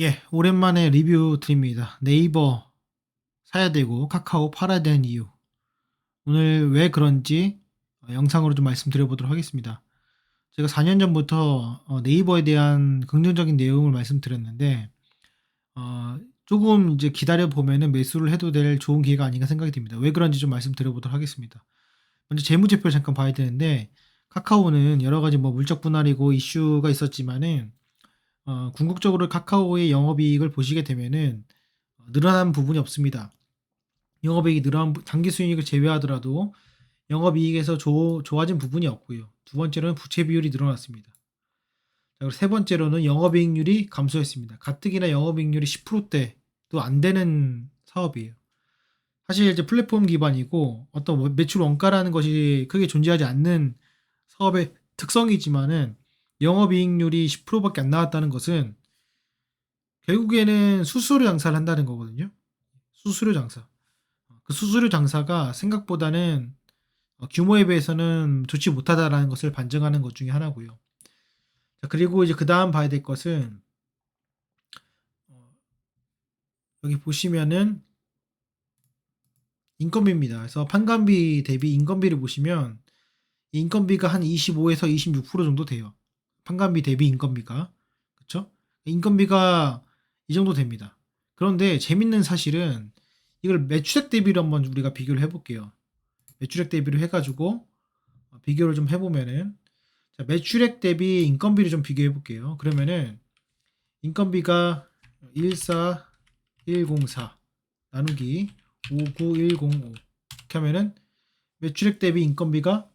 예, 오랜만에 리뷰 드립니다. 네이버 사야 되고 카카오 팔아야 되는 이유. 오늘 왜 그런지 어, 영상으로 좀 말씀드려보도록 하겠습니다. 제가 4년 전부터 어, 네이버에 대한 긍정적인 내용을 말씀드렸는데, 어, 조금 이제 기다려 보면은 매수를 해도 될 좋은 기회가 아닌가 생각이 듭니다. 왜 그런지 좀 말씀드려보도록 하겠습니다. 먼저 재무제표를 잠깐 봐야 되는데, 카카오는 여러 가지 뭐 물적 분할이고 이슈가 있었지만은, 어, 궁극적으로 카카오의 영업이익을 보시게 되면은 어, 늘어난 부분이 없습니다. 영업이익이 늘어난 부- 당기 수익을 제외하더라도 영업이익에서 조- 좋아진 부분이 없고요. 두 번째로는 부채 비율이 늘어났습니다. 자, 그리고 세 번째로는 영업이익률이 감소했습니다. 가뜩이나 영업이익률이 10%대도 안 되는 사업이에요. 사실 이제 플랫폼 기반이고 어떤 뭐 매출 원가라는 것이 크게 존재하지 않는 사업의 특성이지만은 영업이익률이 10%밖에 안 나왔다는 것은 결국에는 수수료 장사를 한다는 거거든요. 수수료 장사. 그 수수료 장사가 생각보다는 어, 규모에 비해서는 좋지 못하다라는 것을 반증하는 것 중에 하나고요. 자, 그리고 이제 그 다음 봐야 될 것은 어, 여기 보시면은 인건비입니다. 그래서 판관비 대비 인건비를 보시면 이 인건비가 한 25에서 26% 정도 돼요. 판관비 대비 인건비가 그쵸? 인건비가 이 정도 됩니다. 그런데 재밌는 사실은 이걸 매출액 대비로 한번 우리가 비교를 해볼게요. 매출액 대비로 해가지고 어, 비교를 좀 해보면은 자, 매출액 대비 인건비를 좀 비교해 볼게요. 그러면은 인건비가 14104 나누기 59105 이렇게 하면은 매출액 대비 인건비가 어,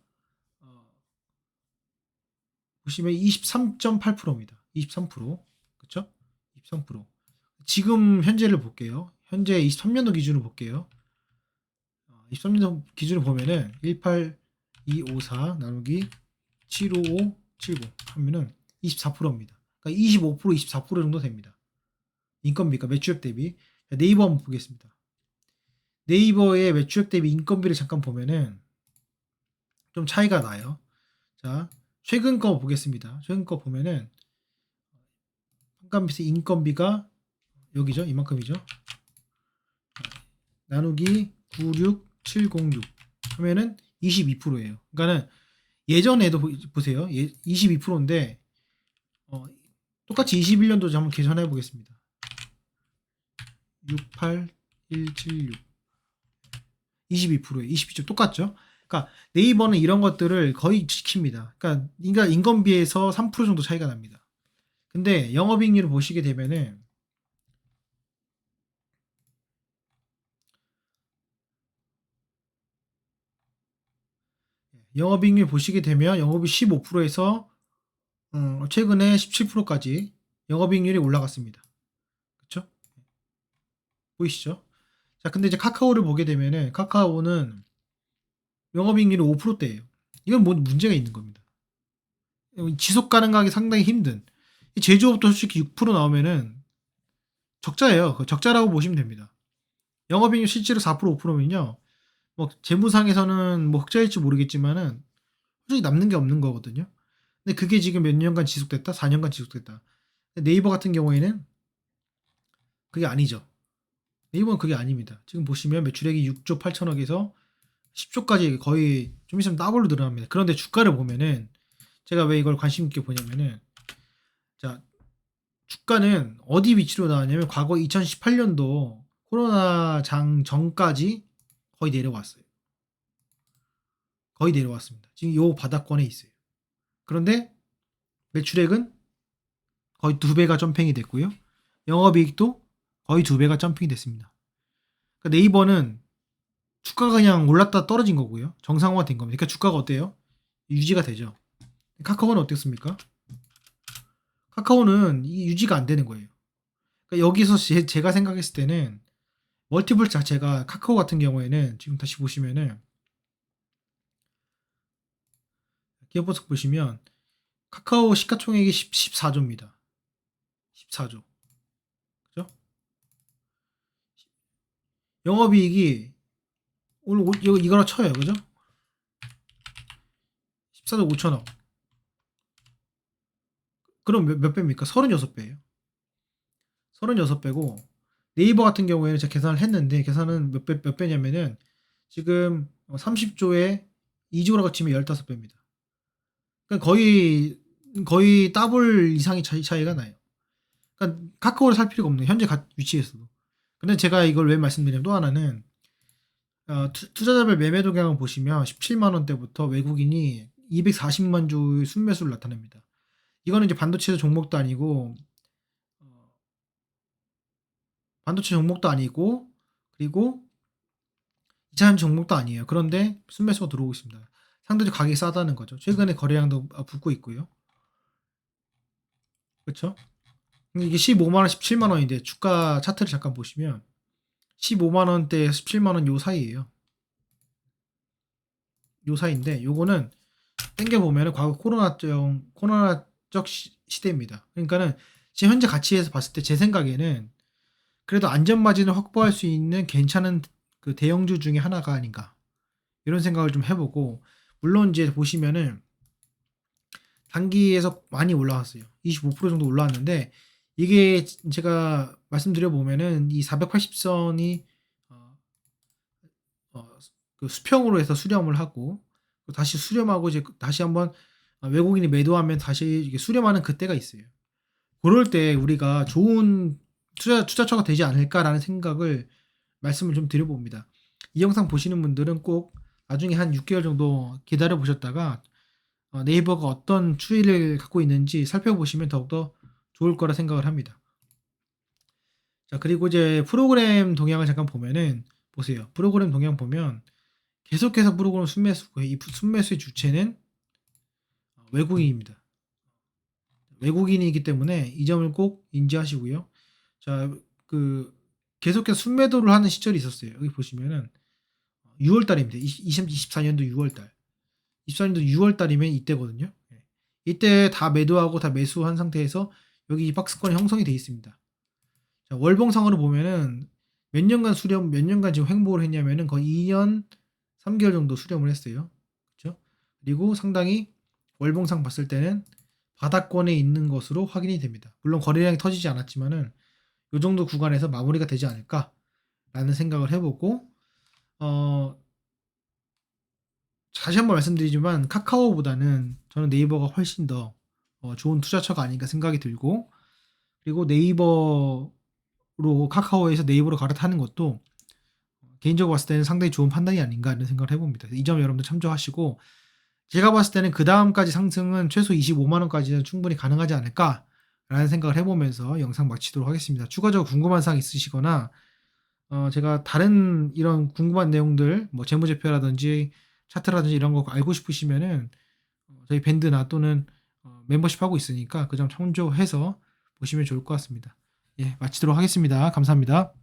보시면 23.8%입니다. 23%. 그쵸? 23%. 지금 현재를 볼게요. 현재 23년도 기준으로 볼게요. 어, 23년도 기준으로 보면은 18254 나누기 75570 하면은 24%입니다. 그러니까 25% 24% 정도 됩니다. 인건비가 매출액 대비. 자, 네이버 한번 보겠습니다. 네이버의 매출액 대비 인건비를 잠깐 보면은 좀 차이가 나요. 자, 최근 거 보겠습니다. 최근 거 보면은 판관비세 인건비가 여기죠. 이만큼이죠. 나누기 96706 하면은 22%예요. 그러니까는 예전에도 보- 보세요. 예, 22%인데 어, 똑같이 21년도 한번 계산해 보겠습니다. 68176 22%에 22% 똑같죠? 그러니까 네이버는 이런 것들을 거의 지킵니다. 그러니까 인건비에서 3% 정도 차이가 납니다. 근데 영업이익률을 보시게 되면은 영업이익률 보시게 되면 영업이 15%에서 어, 최근에 17%까지 영업이익률이 올라갔습니다. 그렇죠? 보이시죠? 자, 근데 이제 카카오를 보게 되면은 카카오는 영업이익률이 5%대예요. 이건 뭐 문제가 있는 겁니다. 지속 가능하기 상당히 힘든. 이 제조업도 솔직히 6% 나오면은 적자예요. 그 적자라고 보시면 됩니다. 영업이익률 실제로 4% 5%면요. 뭐 재무상에서는 뭐 흑자일지 모르겠지만은 솔직히 남는 게 없는 거거든요. 근데 그게 지금 몇 년간 지속됐다? 4년간 지속됐다. 네이버 같은 경우에는 그게 아니죠. 네이버는 그게 아닙니다. 지금 보시면 매출액이 6조 8천억에서 10조까지 거의 좀 있으면 더블로 늘어납니다. 그런데 주가를 보면은 제가 왜 이걸 관심 있게 보냐면은 자 주가는 어디 위치로 나왔냐면 과거 2018년도 코로나 장 전까지 거의 내려왔어요. 거의 내려왔습니다. 지금 요 바닥권에 있어요. 그런데 매출액은 거의 두 배가 점핑이 됐고요. 영업이익도 거의 두 배가 점핑이 됐습니다. 그러니까 네이버는 주가가 그냥 올랐다 떨어진 거고요. 정상화가 된 겁니다. 그러니까 주가가 어때요? 유지가 되죠. 카카오는 어땠습니까? 카카오는 이 유지가 안 되는 거예요. 그러니까 여기서 제, 제가 생각했을 때는 멀티플 자체가 카카오 같은 경우에는 지금 다시 보시면은 기업보석 보시면 카카오 시가총액이 10, 14조입니다. 14조. 그죠? 영업이익이 오늘 오- 이거 이거나 쳐요. 그죠? 14조 5천억. 그럼 몇, 몇 배입니까? 36배예요. 36배고 네이버 같은 경우에는 제가 계산을 했는데 계산은 몇 배, 몇 배냐면은 지금 30조에 2조라고 치면 15배입니다. 그러니까 거의 거의 더블 이상의 차이, 차이가 나요. 그러니까 카카오를 살 필요가 없는 현재 가- 위치에서도. 근데 제가 이걸 왜 말씀드리냐면 또 하나는 어, 투, 투자자별 매매 동향을 보시면 17만 원대부터 외국인이 240만 주의 순매수를 나타냅니다. 이거는 이제 반도체 종목도 아니고 어, 반도체 종목도 아니고 그리고 2차전 종목도 아니에요. 그런데 순매수가 들어오고 있습니다. 상대적 가격이 싸다는 거죠. 최근에 거래량도 아, 붙고 있고요. 그렇죠? 이게 15만 원, 17만 원인데 주가 차트를 잠깐 보시면 15만 원대 17만 원 요 사이예요. 요 사이인데 요거는 땡겨 보면은 과거 코로나적 코로나적 시, 시대입니다. 그러니까는 지금 현재 가치에서 봤을 때 제 생각에는 그래도 안전 마진을 확보할 수 있는 괜찮은 그 대형주 중에 하나가 아닌가 이런 생각을 좀 해보고 물론 이제 보시면은 단기에서 많이 올라왔어요. 25% 정도 올라왔는데 이게 제가 말씀드려 보면은 이 480선이 어, 어, 그 수평으로 해서 수렴을 하고 또 다시 수렴하고 이제 다시 한번 어, 외국인이 매도하면 다시 수렴하는 그때가 있어요. 그럴 때 우리가 좋은 투자 투자처가 되지 않을까라는 생각을 말씀을 좀 드려봅니다. 이 영상 보시는 분들은 꼭 나중에 한 6개월 정도 기다려 보셨다가 어, 네이버가 어떤 추이를 갖고 있는지 살펴보시면 더욱더 좋을 거라 생각을 합니다. 자, 그리고 이제 프로그램 동향을 잠깐 보면은 보세요. 프로그램 동향 보면 계속해서 프로그램 순매수고 이 순매수의 주체는 외국인입니다. 외국인이기 때문에 이 점을 꼭 인지하시고요. 자, 그 계속해서 순매도를 하는 시절이 있었어요. 여기 보시면은 6월 달입니다. 2024년도 6월 달. 24년도 6월 달이면 이때거든요. 예. 이때 다 매도하고 다 매수한 상태에서 여기 이 박스권이 형성이 되어 있습니다. 자, 월봉상으로 보면은 몇 년간 수렴, 몇 년간 지금 횡보를 했냐면은 거의 2년 3개월 정도 수렴을 했어요. 그렇죠? 그리고 상당히 월봉상 봤을 때는 바닥권에 있는 것으로 확인이 됩니다. 물론 거래량이 터지지 않았지만은 이 정도 구간에서 마무리가 되지 않을까라는 생각을 해보고 어 다시 한번 말씀드리지만 카카오보다는 저는 네이버가 훨씬 더 어, 좋은 투자처가 아닌가 생각이 들고 그리고 네이버로 카카오에서 네이버로 갈아타는 것도 개인적으로 봤을 때는 상당히 좋은 판단이 아닌가 하는 생각을 해봅니다. 이 점 여러분들 참조하시고 제가 봤을 때는 그 다음까지 상승은 최소 25만 원까지는 충분히 가능하지 않을까라는 생각을 해보면서 영상 마치도록 하겠습니다. 추가적으로 궁금한 사항 있으시거나 어, 제가 다른 이런 궁금한 내용들 뭐 재무제표라든지 차트라든지 이런 거 알고 싶으시면은 어, 저희 밴드나 또는 어, 멤버십 하고 있으니까 그 점 참조해서 보시면 좋을 것 같습니다. 예, 마치도록 하겠습니다. 감사합니다.